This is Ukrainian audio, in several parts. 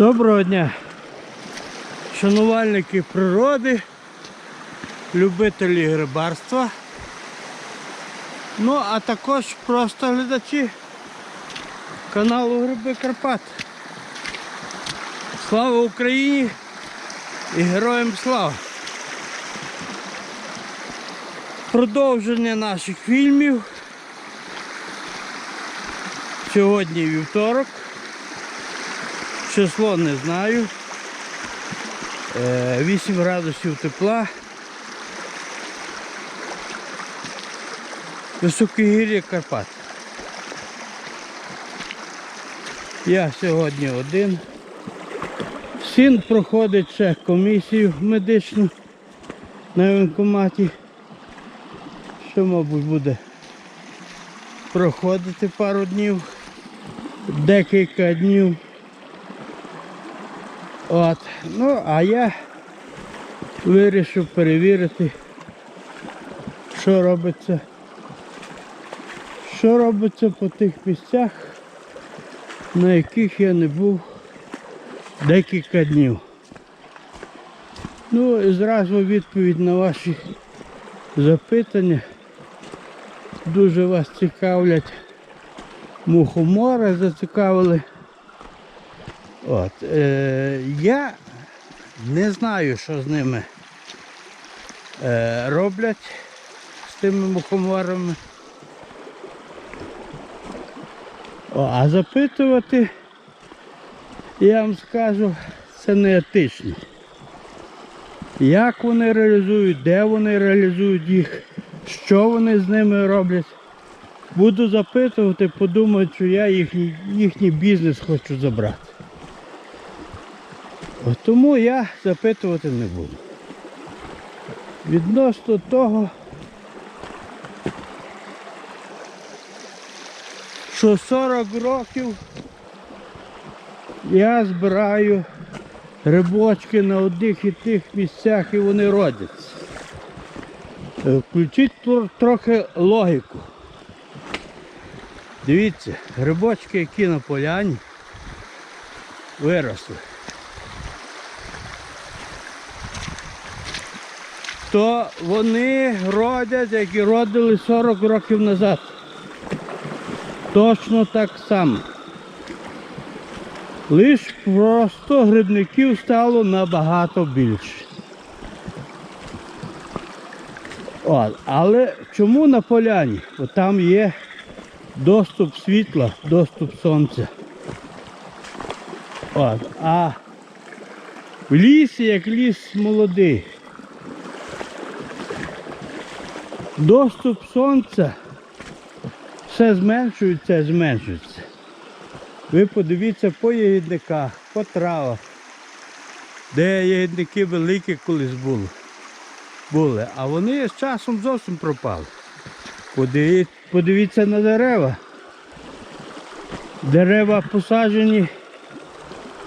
Доброго дня, шанувальники природи, любителі грибарства. Ну, а також просто глядачі каналу Гриби Карпат. Слава Україні і героям слава! Продовження наших фільмів. Сьогодні вівторок. Число не знаю. Е, 8 градусів тепла. Високогір'я Карпат. Я сьогодні один. Син проходить ще комісію медичну на воєнкоматі. Що, мабуть, буде проходити пару днів, декілька днів. От. Ну, а я вирішив перевірити, що робиться. Що робиться по тих місцях, на яких я не був декілька днів. Ну і зразу відповідь на ваші запитання. Дуже вас цікавлять. Мухомори зацікавили. От, е, я не знаю, що з ними е, роблять з тими мухоморами. О, а запитувати, я вам скажу, це не етично. Як вони реалізують, де вони реалізують їх, що вони з ними роблять. Буду запитувати, подумають, що я їхній, їхній бізнес хочу забрати. Тому я запитувати не буду. Відносно того, що 40 років я збираю грибочки на одних і тих місцях і вони родяться. Е, Включіть трохи логіку. Дивіться, грибочки, які на поляні виросли. То вони родять, як і родили 40 років назад. Точно так само. Лиш просто грибників стало набагато більше. От, але чому на поляні? Бо там є доступ світла, доступ сонця. От, а в лісі, як ліс молодий, доступ сонця все зменшується, зменшується. Ви подивіться по ягідниках, по травах, де ягідники великі колись були. були. А вони з часом зовсім пропали. Подиві- Подивіться на дерева. Дерева посаджені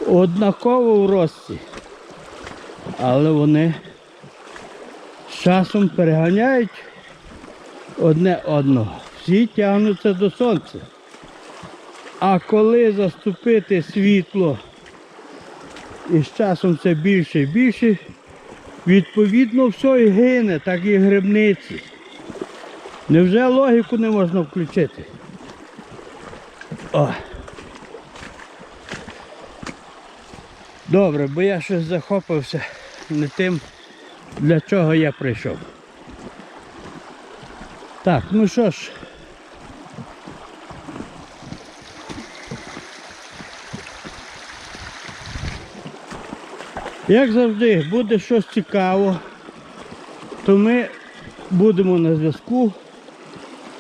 однаково в рості, але вони з часом переганяють одне одного. Всі тягнуться до сонця. А коли заступити світло і з часом все більше і більше, відповідно все і гине, так і грибниці. Невже логіку не можна включити? О. Добре, бо я щось захопився не тим, для чого я прийшов. Так, ну що ж. Як завжди, буде щось цікаво, то ми будемо на зв'язку,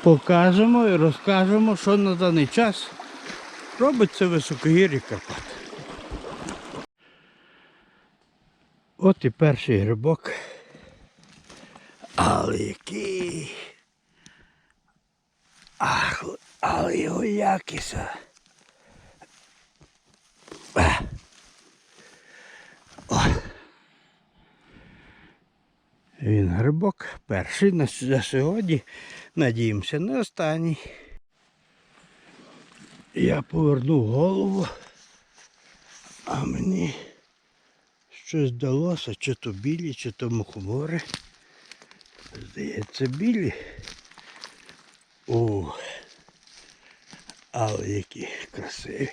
покажемо і розкажемо, що на даний час робиться в високогір'ї Карпат. От і перший грибок. Але який. Ах, але його якість. О. Він грибок перший на сьогодні. Надіємося на останній. Я повернув голову. А мені щось здалося, чи то білі, чи то мухомори. Здається, білі. О, але які красиві.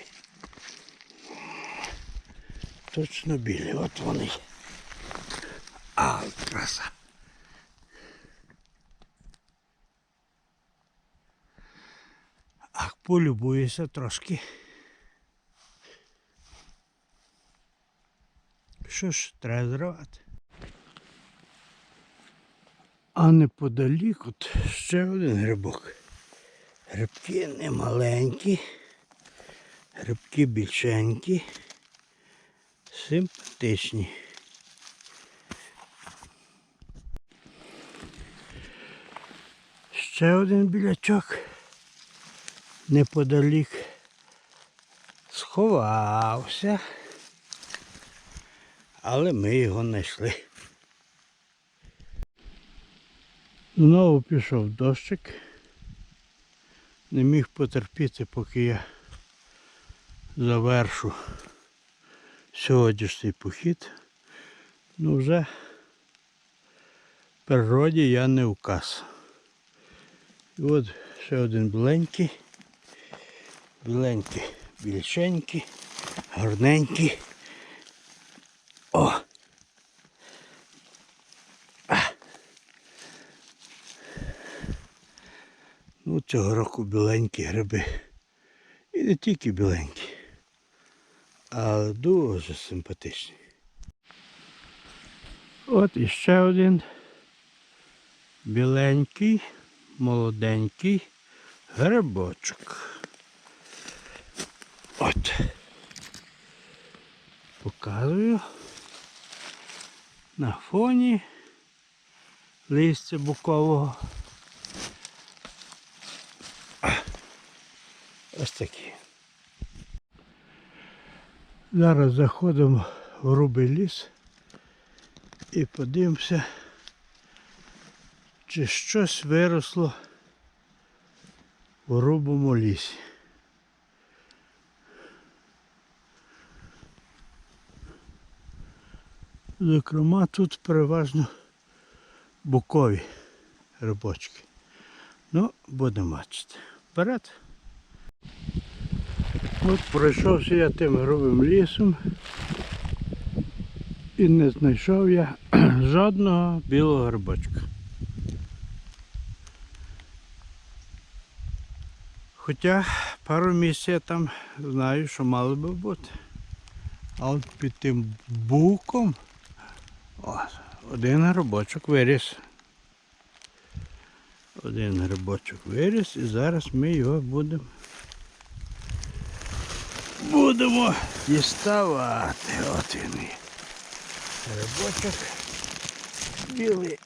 Точно білі, от вони. А, краса. А полюбуюся трошки. Що ж, треба зривати. А неподалік от ще один грибок. Грибки не маленькі, грибки більшенькі, симпатичні. Ще один білячок неподалік сховався, але ми його знайшли. Знову пішов дощик. Не міг потерпіти, поки я завершу сьогоднішній похід. Ну вже природі я не указ. І от ще один біленький. Біленький, більшенький, гарненький. О! Ну, цього року біленькі гриби. І не тільки біленькі, а дуже симпатичні. От іще один біленький, молоденький грибочок. От. Показую. На фоні листя букового. Ось такі. Зараз заходимо в грубий ліс і подивимося, чи щось виросло в грубому лісі. Зокрема, тут переважно букові рибочки. Ну, будемо бачити. Вперед. От пройшовся я тим грубим лісом і не знайшов я жодного білого грибочка. Хоча пару місць я там знаю, що мало би бути. А от під тим буком о, один грибочок виріс. Один грибочок виріс і зараз ми його будемо будемо діставати. От він є. Грибочок білий.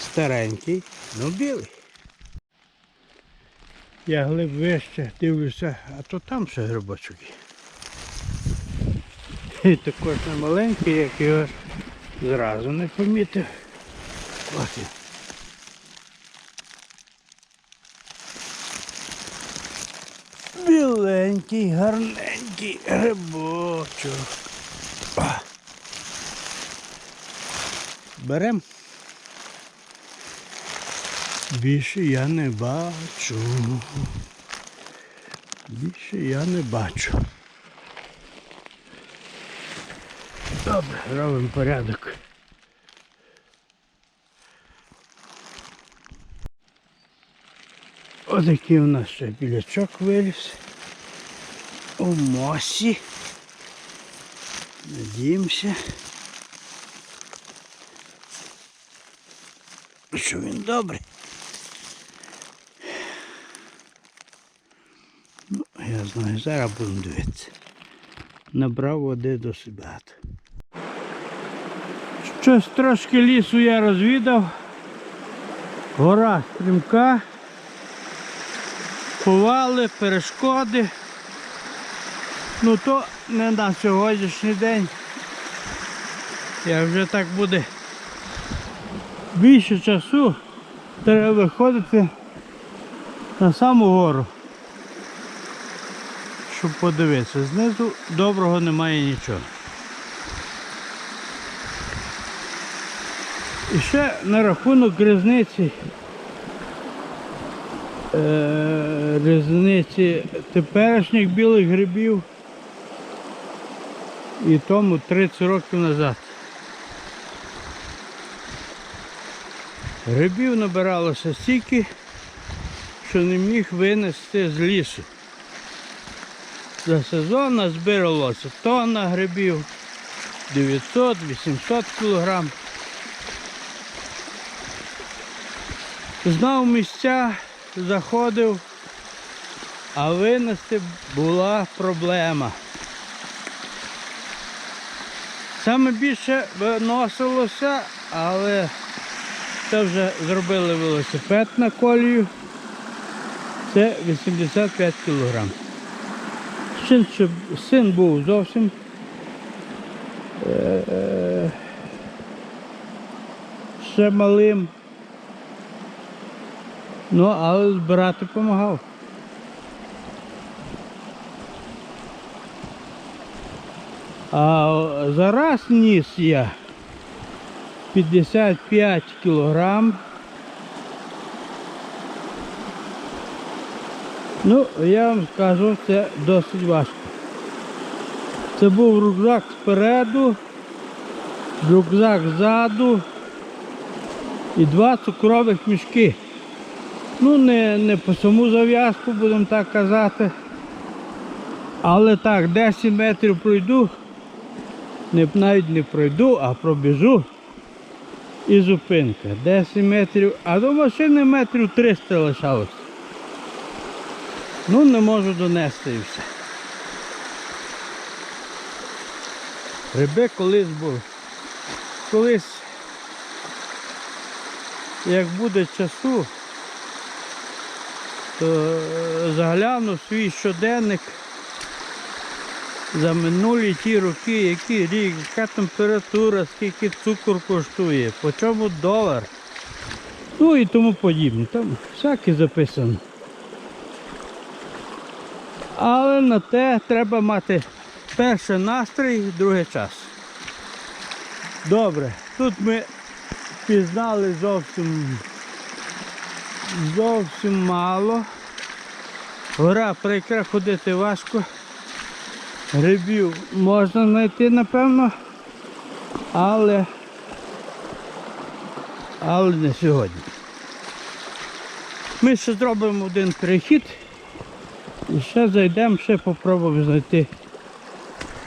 Старенький, ну білий. Я глиб вище дивлюся, а то там ще грибочок є. І також не маленький, як його зразу не помітив. Ось він. Біленький, гарненький грибочок. Берем. Більше я не бачу. Більше я не бачу. Добре, робимо порядок. Отакий у нас ще білячок виріс. У мосі. Надіємося. Що він добрий. Ну, я знаю, зараз будемо дивитися. Набрав води досить багато. Щось трошки лісу я розвідав. Гора стрімка. Повали, перешкоди. Ну то не на сьогоднішній день. Я вже так буде більше часу треба виходити на саму гору. щоб подивитися. Знизу доброго немає нічого. І ще на рахунок різниці. Е, різниці теперішніх білих грибів і тому 30 років назад. Грибів набиралося стільки, що не міг винести з лісу. За сезон назбиралося тонна грибів, 900-800 кілограм. Знав місця, заходив, а винести була проблема. Саме більше виносилося, але це вже зробили велосипед на колію. Це 85 кілограм. Син, син був зовсім. е, е, Ще малим. Ну, але збирати допомагав. А зараз ніс я 55 кілограм. Ну, я вам скажу, це досить важко. Це був рюкзак спереду, рюкзак ззаду і два цукрових мішки. Ну, не, не по саму зав'язку, будемо так казати. Але так, 10 метрів пройду, не, навіть не пройду, а пробіжу. І зупинка. 10 метрів, а до машини метрів 300 лишалось. Ну, не можу донести і все. Гриби колись були. Колись, як буде часу, то е, загляну свій щоденник за минулі ті роки, який рік, яка температура, скільки цукор коштує, по чому долар. Ну і тому подібне. Там всяке записано. Але на те треба мати перше настрій, друге час. Добре, тут ми пізнали зовсім зовсім мало. Гора прикра ходити важко. Грибів можна знайти, напевно, але але не сьогодні. Ми ще зробимо один перехід і ще зайдемо, ще попробуємо знайти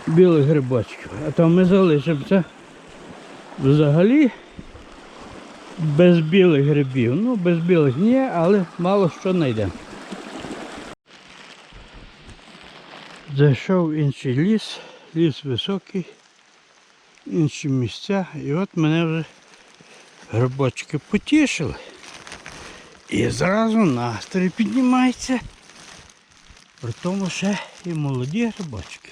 білих грибочків. А то ми залишимося взагалі без білих грибів. Ну, без білих ні, але мало що знайдемо. Зайшов інший ліс, ліс високий, інші місця. І от мене вже грибочки потішили. І зразу настрій піднімається. При тому ще і молоді грибочки.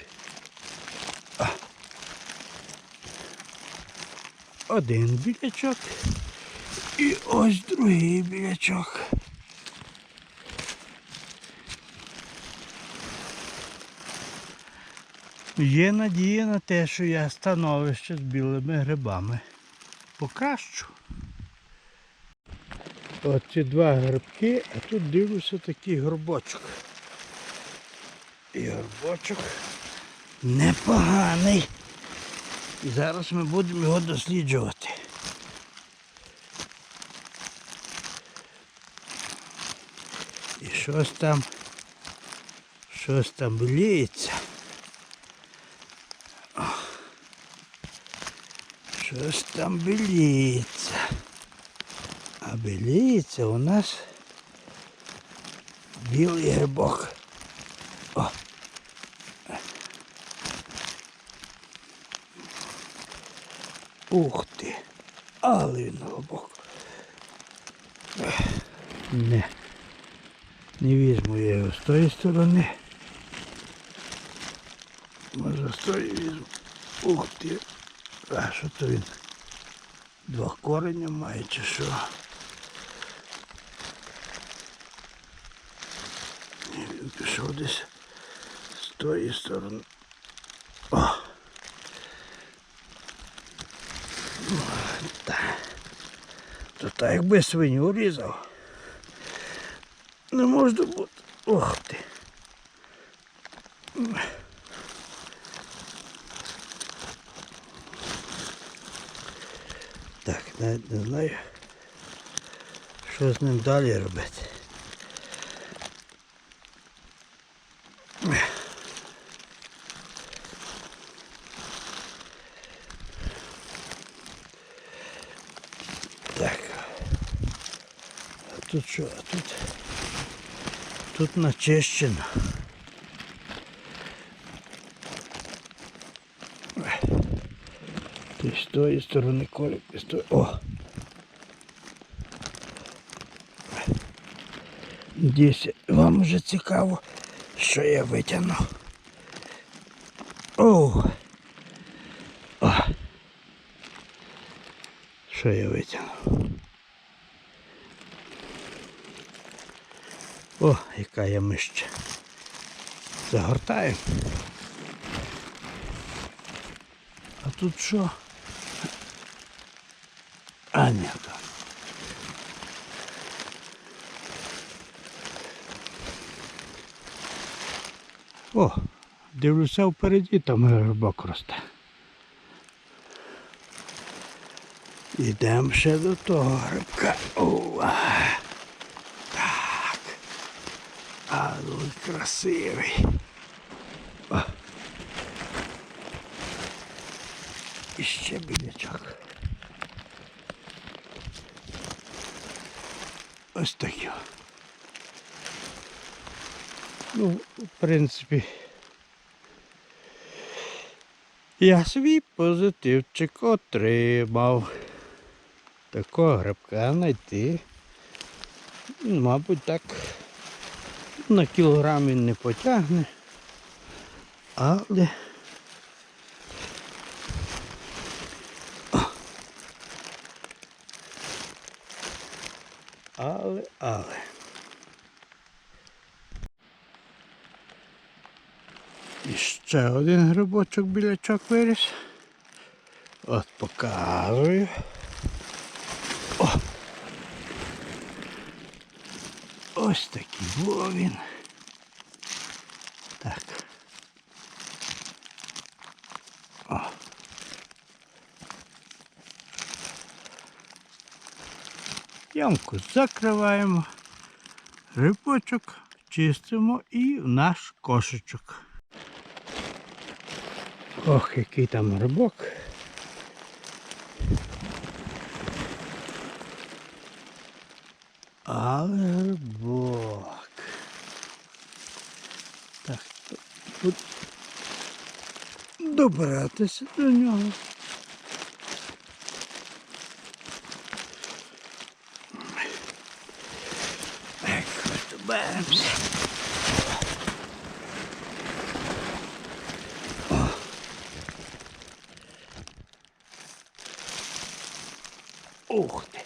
Один білячок. І ось другий білячок. Є надія на те, що я становище з білими грибами покращу. От ці два грибки, а тут дивлюся такий горбочок. І горбочок непоганий. І зараз ми будемо його досліджувати. І щось там, щось там бліється. Щось там біліється. А біліється у нас білий грибок. О. Ух ти! Але він глибоко. Ех, Не. Не візьму я його з тої сторони. Може з тої візьму. Ух ти! А що то він? Два кореня має чи що? Ні, Він пішов десь з тої сторони. О. Так. То так якби свиню різав. Не можна бути. Ох ти. Навіть не знаю, що з ним далі робити. Так. А тут що? А тут, тут начищено. З тої сторони колік, з тої. О! Десь вам вже цікаво, що я витягнув. О! О! Що я витягнув? О, яка я мища. Загортаємо. А тут що? А. О, дивлюся впереді, там рибак росте. Йдемо ще до того грибка. О, так. А він красивий. О. І ще білячок. Ось такі. Ну, в принципі, я свій позитивчик отримав. Такого грибка знайти. ну, Мабуть, так на кілограм він не потягне. Але Але, але. І ще один грибочок білячок виріс. От показую. О! Ось такий був він. Ямку закриваємо, рибочок чистимо і в наш кошечок. Ох, який там рибок. Але грибок. Так, тут добратися до нього. Так, доберемося. Ух ти.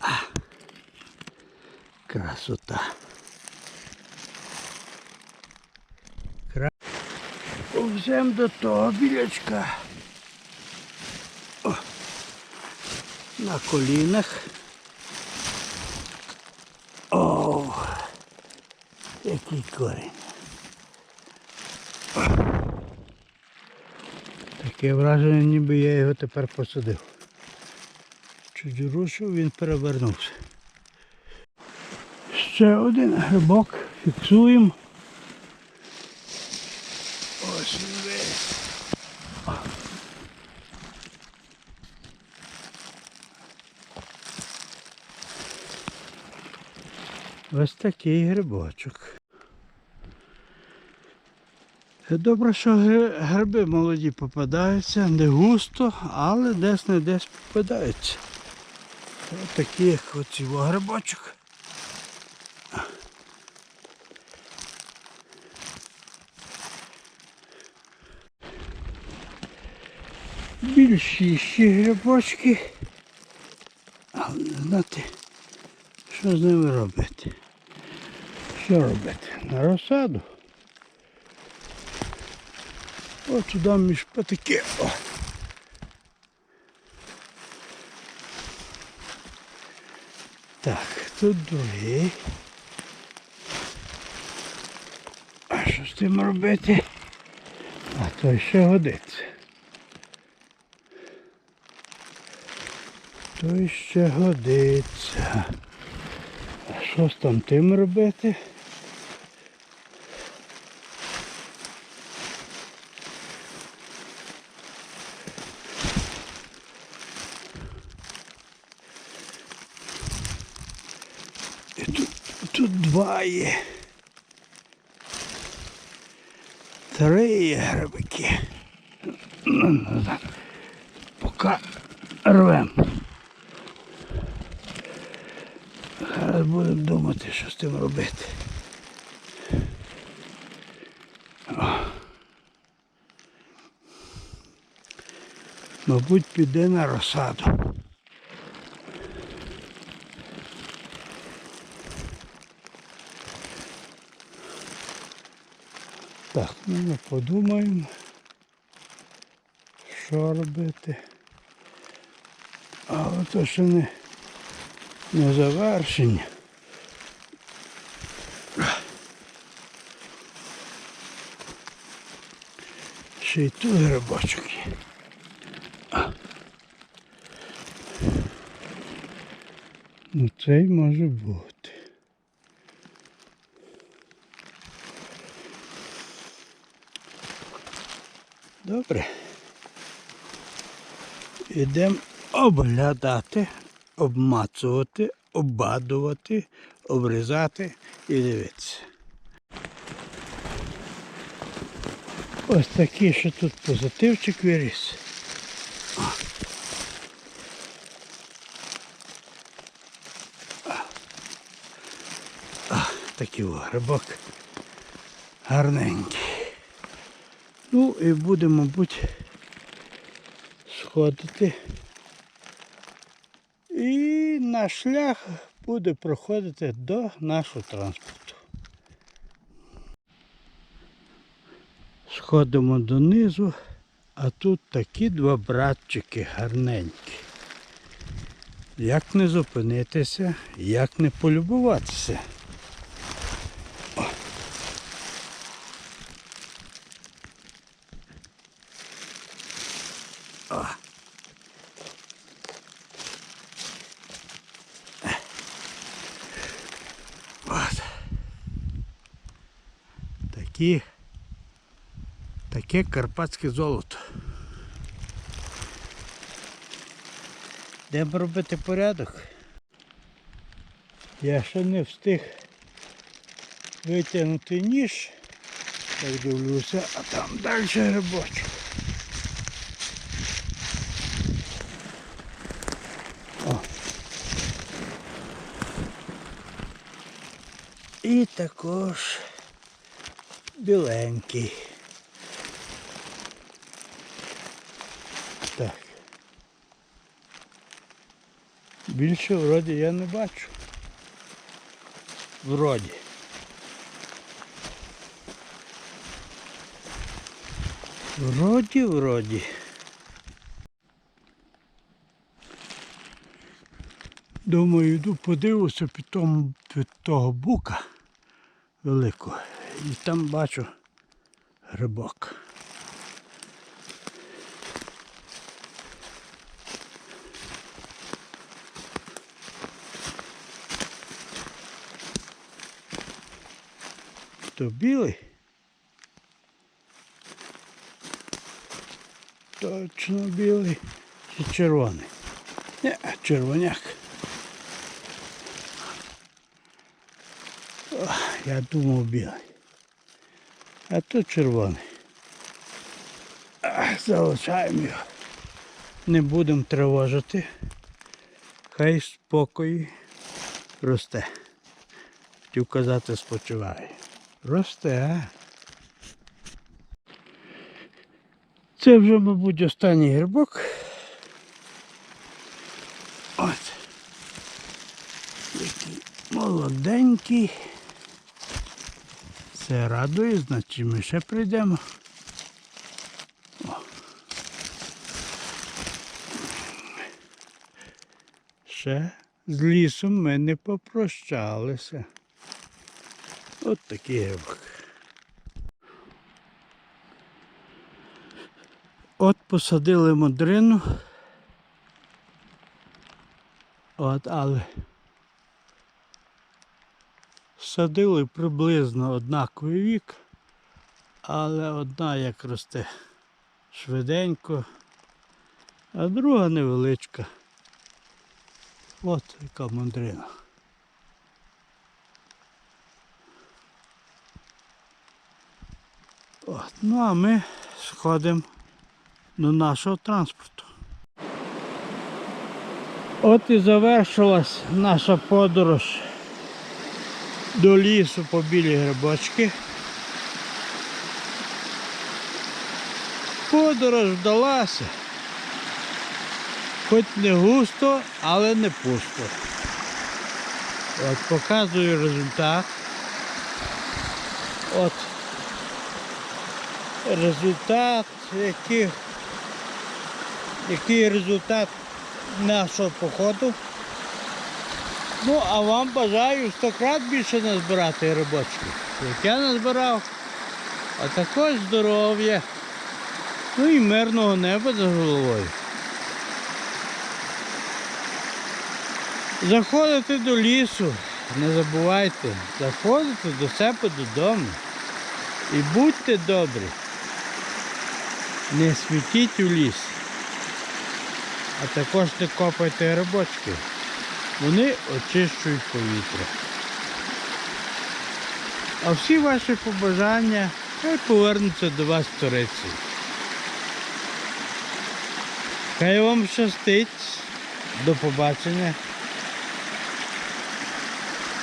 А. Красота. Кра... Повзем до того білячка. На колінах. О, який корінь. Таке враження, ніби я його тепер посадив. Чуть рушив, він перевернувся. Ще один грибок фіксуємо. Ось весь. Ось такий грибочок. Добре, що гриби молоді попадаються, не густо, але десь не десь попадаються. Ось як оці во грибочок. Більші ще грибочки. Але не знати, що з ними робити. Що робити? На розсаду. О, туди між патики. О. Так, тут другий. А що з тим робити? А той ще годиться. Той ще годиться. А що з там тим робити? І тут, тут два є. Три є грибики. Поки рвем. Зараз будемо думати, що з тим робити. О. Мабуть, піде на розсаду. Так, ну ми подумаємо, що робити. А ото ще не, не завершення. Ще й тут грибочок є. Ну цей може бути. Добре. Ідемо оглядати, обмацувати, обадувати, обрізати і дивитися. Ось такий, що тут позитивчик виріс. Такий грибок гарненький. Ну і буде, мабуть, сходити. І наш шлях буде проходити до нашого транспорту. Сходимо донизу, а тут такі два братчики гарненькі. Як не зупинитися, як не полюбуватися. Такі, таке карпатське золото. Де робити порядок? Я ще не встиг витягнути ніж. Так дивлюся, а там далі грибочок. І також біленький. Так. Більше вроді я не бачу. Вроді. Вроді, вроді. Думаю, йду подивлюся під, під того бука великого. І там бачу грибок. То білий? Точно білий чи червоний? Не, червоняк. О, я думав білий. А то червоний. Залишаємо його. Не будемо тривожити. Хай спокій росте. Хотів казати спочиває. Росте. Це вже, мабуть, останній грибок. От. Який молоденький це радує, значить ми ще прийдемо. Ще з лісом ми не попрощалися. От такий гевок. От посадили мудрину. От, але садили приблизно однаковий вік, але одна як росте швиденько, а друга невеличка. От яка мандрина. От, ну а ми сходимо до нашого транспорту. От і завершилась наша подорож до лісу по білі грибочки. Подорож вдалася. Хоч не густо, але не пусто. От показую результат. От результат, який, який результат нашого походу. Ну, а вам бажаю 100 крат більше назбирати грибочків, як я назбирав, а також здоров'я. Ну і мирного неба над головою. Заходите до лісу, не забувайте, заходите до себе додому. І будьте добрі. Не світіть у ліс. А також не копайте грибочки. Вони очищують повітря. А всі ваші побажання хай повернуться до вас в Турецію. Хай вам щастить. До побачення.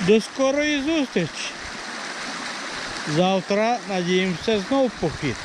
До скорої зустрічі. Завтра надіємося знов похід.